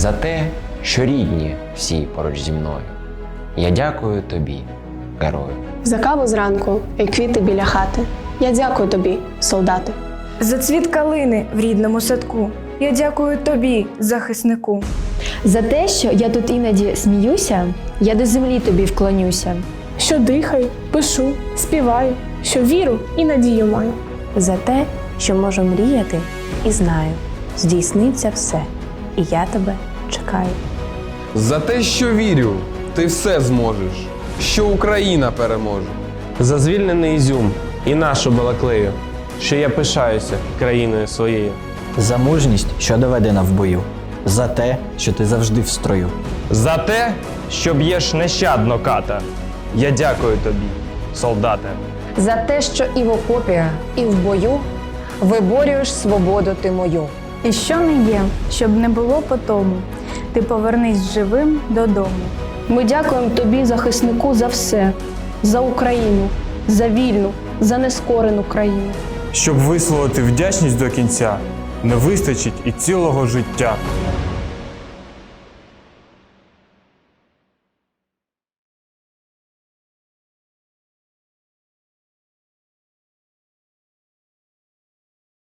за те, що рідні всі поруч зі мною. Я дякую тобі, герою. За каву зранку і квіти біля хати. Я дякую тобі, солдати. За цвіт калини в рідному садку. Я дякую тобі, захиснику. За те, що я тут іноді сміюся, я до землі тобі вклонюся. Що дихаю, пишу, співаю, що віру і надію маю. за те, що можу мріяти і знаю, здійсниться все, і я тебе чекаю. За те, що вірю, ти все зможеш, що Україна переможе. за звільнений Ізюм і нашу Балаклею, що я пишаюся країною своєю. За мужність, що доведена в бою, за те, що ти завжди в строю. За те, що б'єш нещадно ката. Я дякую тобі, солдате. За те, що і в окопі, і в бою виборюєш свободу ти мою. І що не є, щоб не було по тому, ти повернись живим додому. Ми дякуємо тобі, захиснику, за все, за Україну, за вільну, за нескорену країну. Щоб висловити вдячність до кінця, не вистачить і цілого життя.